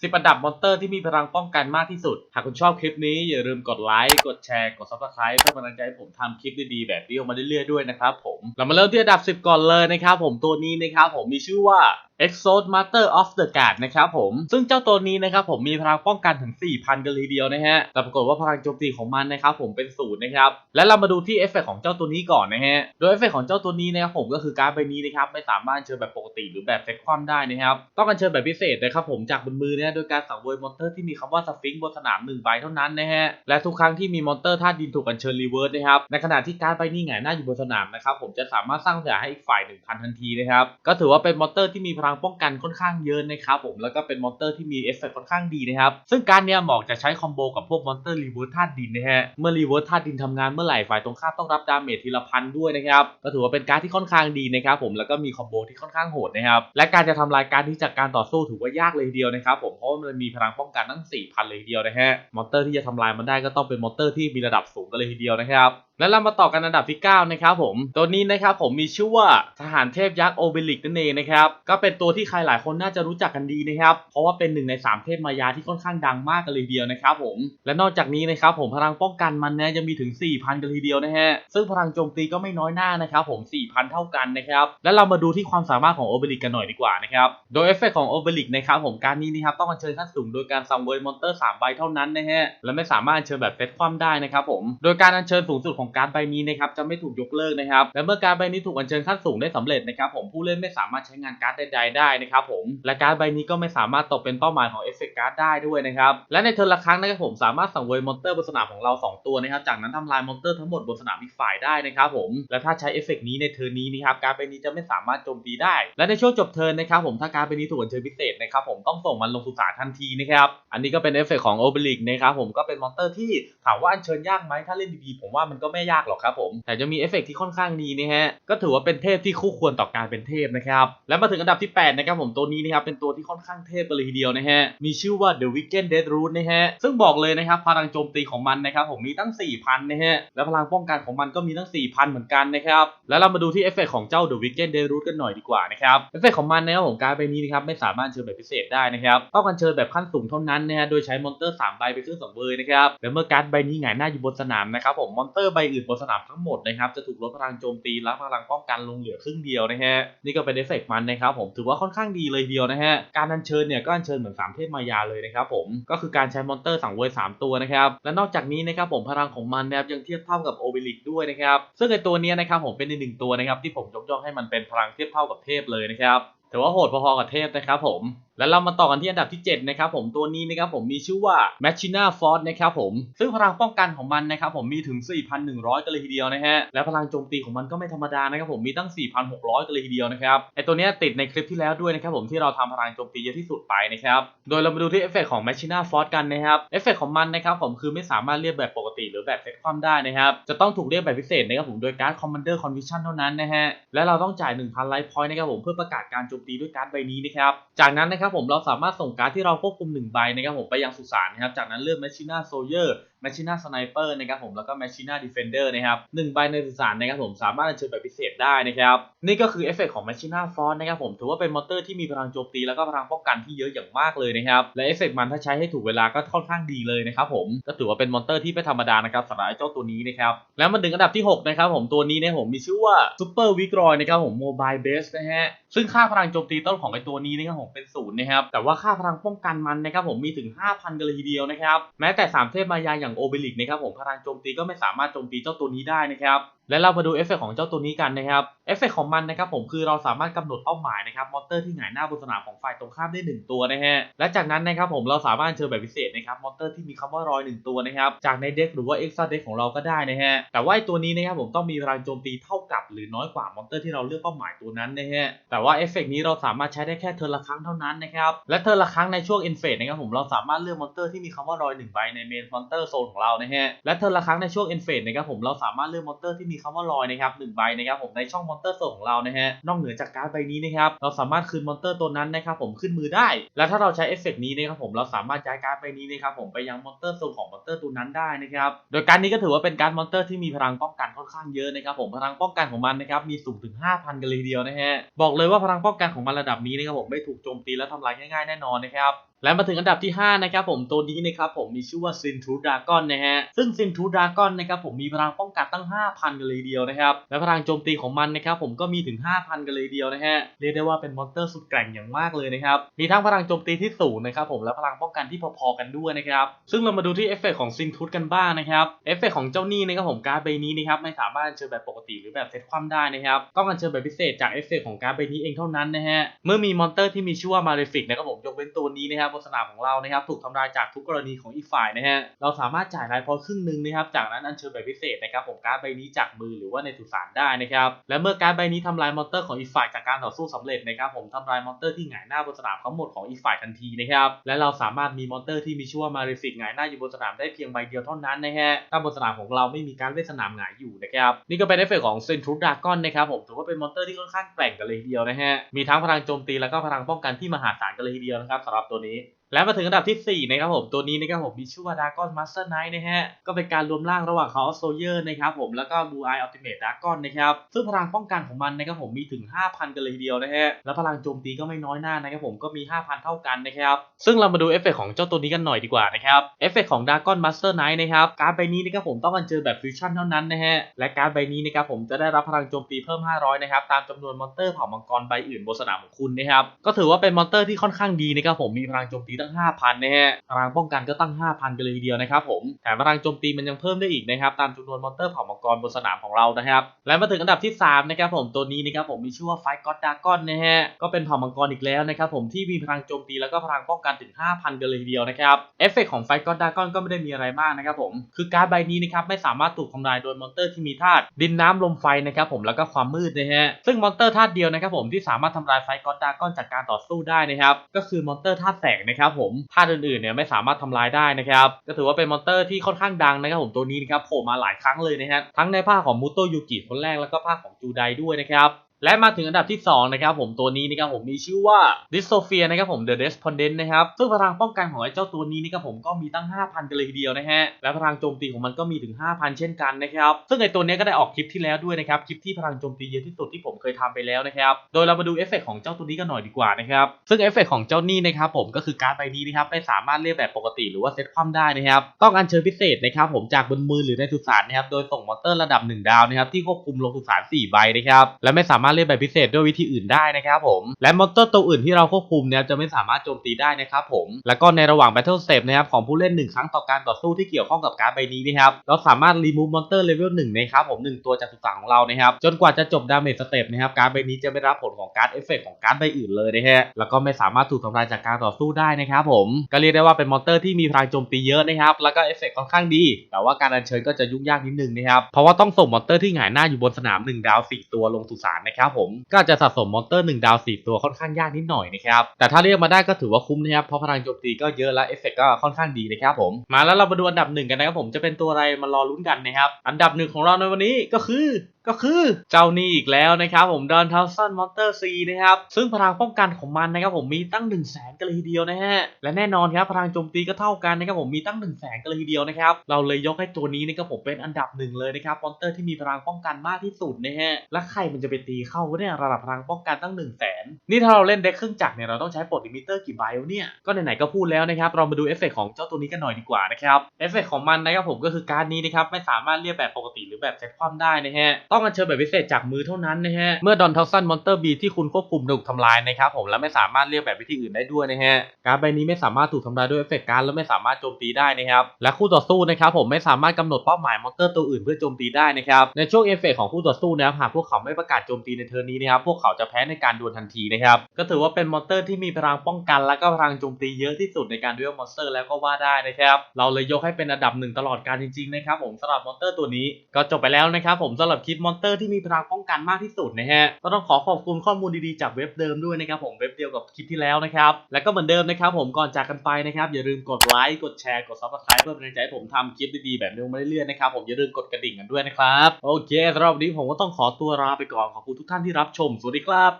10อันดับมอนเตอร์ที่มีพลังป้องกันมากที่สุด หากคุณชอบคลิปนี้อย่าลืมกดไลค์ กดแชร์ กด subscribe เพื่อเป็นกำลังใจให้ผมทำคลิปดีๆ แบบนี้ออกมาเรื่อยๆด้วยนะครับผม เรามาเริ่มที่อันดับ 10 ก่อนเลยนะครับผมตัวนี้นะครับผมมีชื่อว่า Exod Master of the Guard นะครับผม ซึ่งเจ้าตัวนี้นะครับผมมีพลังป้องกันถึง 4,000 กันเลยเดียวนะฮะ แต่ปรากฏว่าพลังโจมตีของมันนะครับผมเป็นศูนย์นะครับ และเรามาดูที่เอฟเฟกของเจ้าตัวนี้ก่อนนะฮะ โดยเอฟเฟกของเจ้าตัวนี้นะครับผมก็คือการใบนี้นะครับไม่สามารถเชิญแบบปกติหรือแบบเซตความได้นะครับ ต้องการเชิญแบบพิเศษนะครับผมจากบนมือนะฮะโดยการสังเวยมอนเตอร์ที่มีคำว่าสฟิงค์บนสนามหนึ่งใบเท่านั้นนะฮะ และทุกครั้งที่มีมอนเตอร์ธาตุดินถูกอัญเชิญรีเวิร์สนะครับ ในขณะที่การใบนี้หงายหน้าอยู่บนสนามนะครับผมจะสามารถสร้างเสียให้อีกฝ่ายหนึ่งพันทันทีนะครับ ก็ถือว่าเป็นมอนเตอร์ที่มีพลังป้องกันค่อนข้างเยอะนะครับผมแล้วก็เป็นมอนเตอร์ที่มีเอฟเฟกต์ค่อนข้างดีนะครับซึ่งการเนี้ยเหมาะจะใช้คอมโบกับพวกมอนเตอร์รีเวิร์สธาตุดินนะฮะเมื่อรีเวิร์สธาตุดินทำงานเมื่อไหร่ฝ่ายตรงข้ามต้องรับดาเมจทีละพันด้วยนะครับก็ถือว่าเป็นการที่ค่อนข้างดีนะครับผมแล้วก็มีคอมโบที่ค่อนข้างโหดนะครับและการจะทำลายการที่จากการต่อสู้ถือว่ายากเลยเดียวนะครับผมเพราะว่ามันมีพลังป้องกันตั้ง4,000เลยเดียวนะฮะมอนเตอร์ที่จะทำลายมันได้ก็ต้องเป็นมอนเตอร์ที่มีระดับสูงกันเลยทีเดียวนะครับ และเรามาต่อกันอันดับที่ 9 นะครับผม ตัวนี้นะครับผมมีชื่อว่าทหารเทพยักษ์โอเบลิกนั่นเองนะครับ ก็เป็นตัวที่ใครหลายคนน่าจะรู้จักกันดีนะครับ เพราะว่าเป็นหนึ่งใน 3 เทพมายาที่ค่อนข้างดังมากกันเลยเดียวนะครับผม และนอกจากนี้นะครับผมพลังป้องกันมันเนี่ยยังมีถึง 4,000 กันเลยเดียวนะฮะ ซึ่งพลังโจมตีก็ไม่น้อยหน้านะครับผม 4,000 เท่ากันนะครับ และเรามาดูที่ความสามารถของโอเบลิกกันหน่อยดีกว่านะครับ โดยเอฟเฟกต์ของโอเบลิกนะครับผมการนี้นะครับต้องอัญเชิญขั้นสูงโดยการซัมเวยมอนเตอร์3ใบเท่านั้นนะฮะ และไม่สามารถอัญเชิญแบบเซตความได้นะครับผม โดยการอัญเชิญสูงสุดของการดใบนี้นะครับจะไม่ถูกยกเลิกนะครับและเมื่อการดใบนี้ถูกอัญเชิญขั้นสูงได้สำเร็จนะครับผมผู้เล่นไม่สามารถใช้งานการ์ดใดๆได้นะครับผมและการ์ดใบนี้ก็ไม่สามารถตกเป็นเป้าหมายของเอฟเฟกต์การ์ดได้ด้วยนะครับและในเทิร์นละครั้งนะครับผมสามารถสังเวยมอนเตอร์บนสนามของเรา 2 ตัวนะครับจากนั้นทำลายมอนเตอร์ทั้งหมดบนสนามอีกฝ่ายได้นะครับผมและถ้าใช้เอฟเฟกต์นี้ในเทิร์นนี้นะครับการ์ดใบนี้จะไม่สามารถโจมตีได้ และในช่วงจบเทิร์นนะครับผมถ้าการ์ดใบนี้ถูกอัญเชิญพิเศษนะครับผมต้องส่งมันลงสุสานทันทีนะครับอันนี้ก็เป็นเอฟเฟกของโอเบลิกนะครับผมก็เป็นมอนเตอร์ที่ถามว่าอัญเชิญยากไหมถ้าเล่นดีๆผมว่ามันก็ไไม่ยากหรอกครับผม แต่จะมีเอฟเฟกต์ที่ค่อนข้างดีนะฮะ ก็ถือว่าเป็นเทพที่คู่ควรต่อการเป็นเทพนะครับ และมาถึงอันดับที่ 8 นะครับผมตัวนี้นะครับเป็นตัวที่ค่อนข้างเทพเลยทีเดียวนะฮะ มีชื่อว่า The Weekend Death Root นะฮะ ซึ่งบอกเลยนะครับพลังโจมตีของมันนะครับผมมีตั้ง 4,000 นะฮะ และพลังป้องกันของมันก็มีตั้ง 4,000 เหมือนกันนะครับ แล้วเรามาดูที่เอฟเฟกต์ของเจ้า The Weekend Death Root กันหน่อยดีกว่านะครับเอฟเฟกต์ของมันนะครับผมการดใบนี้นะครับไม่สามารถเชิญแบบพิเศษได้นะครับต้องการเชิญแบบขั้นสูงเท่านั้นนะฮะโดยใช้มอนเตอร์3ใบไปขึ้นสังเวยนะครับและเมื่อการ์ดใบนี้หงายหน้าอยู่บนสนามนะครับผมมอนเตอร์ใบอื่นบนสนามทั้งหมดนะครับจะถูกลดพลังโจมตีและพลังป้องกันลงเหลือครึ่งเดียวนะฮะนี่ก็เป็นเอฟเฟกต์มันนะครับผมถือว่าค่อนข้างดีเลยเดียวนะฮะการอัญเชิญเนี่ยก็อัญเชิญเหมือนสามเทพมายาเลยนะครับผมก็คือการใช้มอนเตอร์สังเวยสามตัวนะครับและนอกจากนี้นะครับผมพลังของมันนะครับยังเทียบเท่ากับโอเบลิกด้วยนะครับซึ่งไอตัวเนี้ยนะครับผมเป็นอีกหนึ่งตัวนะครับที่ผมยกย่องให้มันเป็นพลังเทียบเท่ากับเทพเลยนะครับถือว่าโหดพอๆกับเทพนะครับผม แล้วเรามาต่อกันที่อันดับที่ 7 นะครับผมตัวนี้นะครับผมมีชื่อว่า Machina Force นะครับผม ซึ่งพลังป้องกันของมันนะครับผมมีถึง 4,100 กันเลยทีเดียวนะฮะ และพลังโจมตีของมันก็ไม่ธรรมดานะครับผมมีตั้ง 4,600 กันเลยทีเดียวนะครับไอตัวนี้ติดในคลิปที่แล้วด้วยนะครับผมที่เราทำพลังโจมตีเยอะที่สุดไปนะครับ โดยเรามาดูที่เอฟเฟกของ Machina Force กันนะครับเอฟเฟกของมันนะครับผมคือไม่สามารถเรียกแบบปกติ หรือแบบเซตความได้นะครับจะต้องถูกเรียกแบบพิเศษนะครับผมโดยการ์ด Commander Condition เท่านั้นนะฮะและเราต้องจ่าย1,000 Life Point นะครับผมเพื่อประกาศการโจมตีด้วยการ์ดใบนี้นะครับจากนั้นนะครับผมเราสามารถส่งการ์ดที่เราควบคุม1ใบนะครับผมไปยังสุสานนะครับจากนั้นเลือกแมชชีน่าโซเยอร์ะครับผมแล้วก็ Machina Defender นะครับหนึ่งใบในสุสานนะครับผมสามารถอัญเชิญแบบพิเศษได้นะครับนี่ก็คือเอฟเฟกต์ของ Machina Force นะครับผมถือว่าเป็นมอเตอร์ที่มีพลังโจมตีแล้วก็พลังป้องกันที่เยอะอย่างมากเลยนะครับและเอฟเฟกต์มันถ้าใช้ให้ถูกเวลาก็ค่อนข้างดีเลยนะครับผมก็ถือว่าเป็นมอนเตอร์ที่ไม่ธรรมดานะครับสำหรับเจ้าตัวนี้นะครับแล้วมาถึงอันดับที่6นะครับผมตัวนี้นี่ยผมมีชื่อว่า Super w i g r o y นะครับผม Mobile Base นะฮะซึ่งค่าพลังโจมตีต้นของไอ้ตัวนี้นะครับผมเป็นศูนย์นะครับแต่ว่าค่าพลังป้องกันมันนะครับผมมีถึง 5,000 กันเลยทีเดียวนะครับแม้แต่ 3 เทพมายาอย่างอย่างโอเบลิกนะครับผมพลังโจมตีก็ไม่สามารถโจมตีเจ้าตัวนี้ได้นะครับและเรามาดูเอฟเฟกของเจ้าตัวนี้กันนะครับ เอฟเฟกต์ของมันนะครับผมคือเราสามารถกำหนดเป้าหมายนะครับมอนเตอร์ที่หงายหน้าบนสนามของฝ่ายตรงข้ามได้ 1 ตัวนะฮะและจากนั้นนะครับผมเราสามารถเชิญแบบพิเศษนะครับมอนเตอร์ที่มีคำว่ารอย 1 ตัวนะครับจากในเด็กหรือว่าเอ็กซ์ตร้าเด็กของเราก็ได้นะฮะแต่ว่าตัวนี้นะครับผมต้องมีพลังโจมตีเท่ากับ หรือน้อยกว่ามอนเตอร์ที่เราเลือกเป้าหมายตัวนั้นนะฮะแต่ว่าเอฟเฟกต์นี้เราสามารถใช้ได้แค่เทิร์นละครั้งเท่านั้นนะครับและเทิร์นละครั้งในช่วงอินเฟสนะครับผมเราสามารถเลือกมอนเตอร์ที่มีคำว่ารอย1ใบในเมนมอนเตอร์โซนของเรานะฮะและเทิร์ละครั้งในช่วงอินเฟสนะครับผมเราสามารถเลือกมอนเตอร์ที่มีคำว่ารอยนะครับหนึ่งใบนะครับผมในช่องมอนเตอร์โซนของเรานะฮะนอกเหนือจากการ์ดใบนี้นะครับเราสามารถคืนมอนเตอร์ตัวนั้นนะครับผมขึ้นมือได้ และถ้าเราใช้เอฟเฟกต์นี้นะครับผมเราสามารถย้ายการ์ดใบนี้นะครับผมไปยังมอนเตอร์โซนของมอนเตอร์ตัวนั้นได้นะครับโดยการนี้ก็ถือว่าเป็นการ์ดมอนเตอร์ที่มีพลังป้องกันค่อนข้างเยอะนะครับผมพลังป้องกันของมันนะครับมีสูงถึง 5,000 กันเลยทีเดียวนะฮะบอกเลยว่าพลังป้องกันของมันระดับนี้นะครับผมไม่ถูกโจมตีและทำลายง่ายๆแน่นอนนะครับ และมาถึงอันดับที่ 5 นะครับผมตัวนี้นะครับผมมีชื่อว่าซินทูดากอนนะฮะซึ่งซินทูดากอนนะครับผมมีพลังป้องกันตั้ง 5,000 กันเลยเดียวนะครับและพลังโจมตีของมันนะครับผมก็มีถึง 5,000 กันเลยเดียวนะฮะเรียกได้ว่าเป็นมอนสเตอร์สุดแกร่งอย่างมากเลยนะครับมีทั้งพลังโจมตีที่สูงนะครับผมและพลังป้องกันที่พอๆกันด้วยนะครับซึ่งเรามาดูที่เอฟเฟกต์ของซินทูดกันบ้างนะครับเอฟเฟกต์ของเจ้านี่นะครับผมการ์ดใบนี้นะครับไม่สามารถเชิญแบบปกติหรือแบบเซตความได้นะครับต้องอัญเชิญแบบพิเศษจากเอฟเฟกของการ์ดใบนี้เองเท่านั้นนะฮะเมื่อมีมอนเตอร์ที่มีชื่อว่ามาเรฟิกนะครับผมยกเว้นตัวนี้นะครับบนสนามของเรานะครับถูกทำลายจากทุกกรณีของอีกฝ่ายนะฮะเราสามารถจ่ายรายพอครึ่งหนึ่งนะครับจากนั้นอัญเชิญแบบพิเศษนะครับผมการ์ดใบนี้จากมือหรือว่าในสุสานได้นะครับและเมื่อการ์ดใบนี้ทำลายมอนเตอร์ของอีกฝ่ายจากการต่อสู้สำเร็จนะครับผมทำลายมอนเตอร์ที่หงายหน้าบนสนามทั้งหมดของอีกฝ่ายทันทีนะครับและเราสามารถมีมอนเตอร์ที่มีชื่อว่ามาเรฟิกหงายหน้าอยู่บนสนามได้เพียงใบเดียวเท่านั้นนะฮะถ้าบนสนามของเราไม่มีการเล่นสนามหงายอยู่นะครับนี่ก็เป็นเอฟเฟกต์ของเซนทรูดากอนนะครับผมถือว่าเป็นมอนเตอร์ที่ค่อนข้างแกร่งกันเลยทีเดียวนะฮะมีทั้งพลังโจมตีแล้วก็พลังป้องกันที่มหาศาลกันเลยทีเดียวนะครับสำหรับตัวนี้ และมาถึงอันดับที่ 4 นะครับผม ตัวนี้นะครับผมมีชื่อว่า Dragon Master Knight นะฮะ ก็เป็นการรวมร่างระหว่างเขาโซเยอร์นะครับผม แล้วก็ Blue Eye Ultimate Dragon นะครับ ซึ่งพลังป้องกันของมันนะครับผมมีถึง 5,000 กันเลยทีเดียวนะฮะ แล้วพลังโจมตีก็ไม่น้อยหน้านะครับผม ก็มี 5,000 เท่ากันนะครับ ซึ่งเรามาดูเอฟเฟกของเจ้าตัวนี้กันหน่อยดีกว่านะครับ เอฟเฟกของ Dragon Master Knight นะครับ การ์ดใบนี้นะครับผมต้องอัญเชิญแบบฟิวชั่นเท่านั้นนะฮะ และการ์ดใบนี้นะครับผมจะได้รับพลังโจมตีเพิ่ม 500 นะครับ ตามจำนวนมอนเตอร์เผ่ามังกรใบอื่นบนสนามของคุณนะครับ ก็ถือว่าเป็นมอนเตอร์ที่ค่อนข้างดีนะครับผมมีพลังโจมตีตั้ง 5,000 นะฮะพลังป้องกันก็ตั้ง 5,000 กันเลยทีเดียวนะครับผม แถมพลังโจมตีมันยังเพิ่มได้อีกนะครับ ตามจำนวนมอนเตอร์เผ่ามังกรบนสนามของเรานะครับ และมาถึงอันดับที่ 3 นะครับผม ตัวนี้นะครับผมมีชื่อว่าไฟก็อดดากอนนะฮะ ก็เป็นเผ่ามังกรอีกแล้วนะครับผมที่มีพลังโจมตีแล้วก็พลังป้องกันถึง 5,000 กันเลยทีเดียวนะครับ เอฟเฟกต์ของไฟก็อดดากอนก็ไม่ได้มีอะไรมากนะครับผม คือการ์ดใบนี้นะครับไม่สามารถถูกทำลายโดยมอนเตอร์ที่มีธาตุดินน้ำลมไฟนะครับผมแล้วก็ความมืดนะฮะ ซึ่งมอนเตอร์ธาตุเดียวนะครับผมที่สามารถทำลายไฟก็อดดากอนจากการต่อสู้ได้นะครับก็คือมอนเตอร์ธาตุแสงนะครับผมธาตุอื่นๆเนี่ยไม่สามารถทำลายได้นะครับก็ถือว่าเป็นมอนเตอร์ที่ค่อนข้างดังนะครับผมตัวนี้นะครับโผล่มาหลายครั้งเลยนะฮะทั้งในภาคของมูโตยูกิคนแรกแล้วก็ภาคของจูไดด้วยนะครับ และมาถึงอันดับที่ 2 นะครับผมตัวนี้นะครับผมมีชื่อว่า d y s t o p h i a นะครับผม The Respondent นะครับ ซึ่งพลังป้องกันของไอ้เจ้าตัวนี้นะครับผมก็มีตั้ง 5,000 กันเลยทีเดียวนะฮะ และพลังโจมตีของมันก็มีถึง 5,000 เช่นกันนะครับ ซึ่งไอ้ตัวนี้ก็ได้ออกคลิปที่แล้วด้วยนะครับ คลิปที่พลังโจมตีเยอะที่สุดที่ผมเคยทำไปแล้วนะครับ โดยเรามาดูเอฟเฟกต์ของเจ้าตัวนี้กันหน่อยดีกว่านะครับ ซึ่งเอฟเฟกต์ของเจ้านี่นะครับผมก็คือการ์ดใบนี้นะครับไม่สามารถเรียกแบบปกติหรือว่าเซตความได้นะครับ ต้องอัญเชิญพิเศษนะครับผมจากบนมือหรือในสุสานนะครับ โดยส่งมอเตอร์ระดับ 1 ดาวนะครับที่ควบคุมลงสุสาน4ใบนะครับ และไม่สามารถเรียกแบบพิเศษด้วยวิธีอื่นได้นะครับผม และมอนสเตอร์ตัวอื่นที่เราควบคุมเนี่ยจะไม่สามารถโจมตีได้นะครับผม แล้วก็ในระหว่าง Battle Step นะครับของผู้เล่น 1 ครั้งต่อการต่อสู้ที่เกี่ยวข้องกับการใบนี้นะครับเราสามารถรีมูฟมอนสเตอร์เลเวล1นะครับผม1ตัวจากสุสานของเรานะครับจนกว่าจะจบดาเมจสเต็ปนะครับการใบนี้จะไม่รับผลของการเอฟเฟกของการใบอื่นเลยนะฮะแล้วก็ไม่สามารถถูกทำลายจากการต่อสู้ได้นะครับผมก็เรียกได้ว่าเป็นมอนสเตอร์ที่มีพลังโจมตีเยอะนะครับแล้วก็เอฟเฟกค่อนข้างดี แต่ว่าการอัญเชิญก็จะยุ่งยากนิดนึงนะครับเพราะว่าต้องส่งมอนสเตอร์ที่หงายหน้าอยู่บนสนาม1ดาว4ตัวลงสุสานนะครับผมก็จะสะสมมอนเตอร์1ดาว4ตัวค่อนข้างยากนิดหน่อยนะครับแต่ถ้าเรียกมาได้ก็ถือว่าคุ้มนะครับเพราะพลังโจมตีก็เยอะและเอฟเฟกก็ค่อนข้างดีนะครับผมมาแล้วเรามาดูอันดับหนึ่งกันนะครับผมจะเป็นตัวอะไรมารอลุ้นกันนะครับอันดับหนึ่งของเราในวันนี้ก็คือ ก็คือเจ้านี่อีกแล้วนะครับผมดอนทาวสันมอนเตอร์ซีนะครับซึ่งพลังป้องกันของมันนะครับผมมีตั้ง1นึ่งแสนกันเลยทีเดียวนะฮะและแน่นอนครับพลังโจมตีก็เท่ากันนะครับผมมีตั้ง1นึ่งแสนกันเลยทีเดียวนะครับเราเลยยกให้ตัวนี้นะครับผมเป็นอันดับหนึ่งเลยนะครับมอนเตอร์ที่มีพลังป้องกันมากที่สุดนะฮะและใครมันจะไปตีเข้าเนี่ยระดับพลังป้องกันตั้ง1นึ่งแสนนี่ถ้าเราเล่นเด็กเครื่องจักรเนี่ยเราต้องใช้ปลดลิมิเตอร์กี่ใบเนี่ยก็ไหนๆก็พูดแล้วนะครับเรามาดูเอฟเฟกของเจ้าตัวนี้กันหน่อยดีกว่านะครับเอฟเฟกของมันนะครับผมก็คือการนี้นะครับไม่สามารถเรียกแบบปกติหรือแบบเซตความได้นะฮะตองอัญเชิญแบบพิเศษจากมือเท่านั้นนะฮะ เมื่อดอนทัลสันมอนเตอร์บีที่คุณควบคุมถูกทำลายนะครับผมและไม่สามารถเรียกแบบวิธีอื่นได้ด้วยนะฮะ การ์ดใบนี้ไม่สามารถถูกทำลายด้วยเอฟเฟกต์การดและไม่สามารถโจมตีได้นะครับ และคู่ต่อสู้นะครับผมไม่สามารถกำหนดเป้าหมายมอนเตอร์ตัวอื่นเพื่อโจมตีได้นะครับ ในช่วงเอฟเฟกต์ของคู่ต่อสู้นะครับหากพวกเขาไม่ประกาศโจมตีในเทอร์นนี้นะครับพวกเขาจะแพ้ในการดวลทันทีนะครับ ก็ถือว่าเป็นมอนเตอร์ที่มีพลังป้องกัน และก็พลังโจมตีเยอะที่สุดในการดวลมอนสเตอร์แล้วก็ว่าได้นะครับเราเลยยกให้เป็นอันดับหนึ่งตลอดการจริงๆนะครับผมสำหรับมอนเตอร์ตัวนี้ก็จบไปแล้วนะครับผมสำหรับคลิปมอนเตอร์ที่มีพลังป้องกันมากที่สุดนะฮะก็ต้องขอขอบคุณข้อมูลดีๆจากเว็บเดิมด้วยนะครับผมเว็บเดียวกับคลิปที่แล้วนะครับ แล้วก็เหมือนเดิมนะครับผมก่อนจากกันไปนะครับอย่าลืมกดไลค์กดแชร์กดซับสไครป์เพื่อเป็นกำลังใจให้ผมทำคลิปดีๆแบบนี้มาเรื่อยๆนะครับผมอย่าลืมกดกระดิ่งกันด้วยนะครับโอเคสำหรับวันนี้ผมก็ต้องขอตัวลาไปก่อนขอบคุณทุกท่านที่รับชมสวัสดีครับ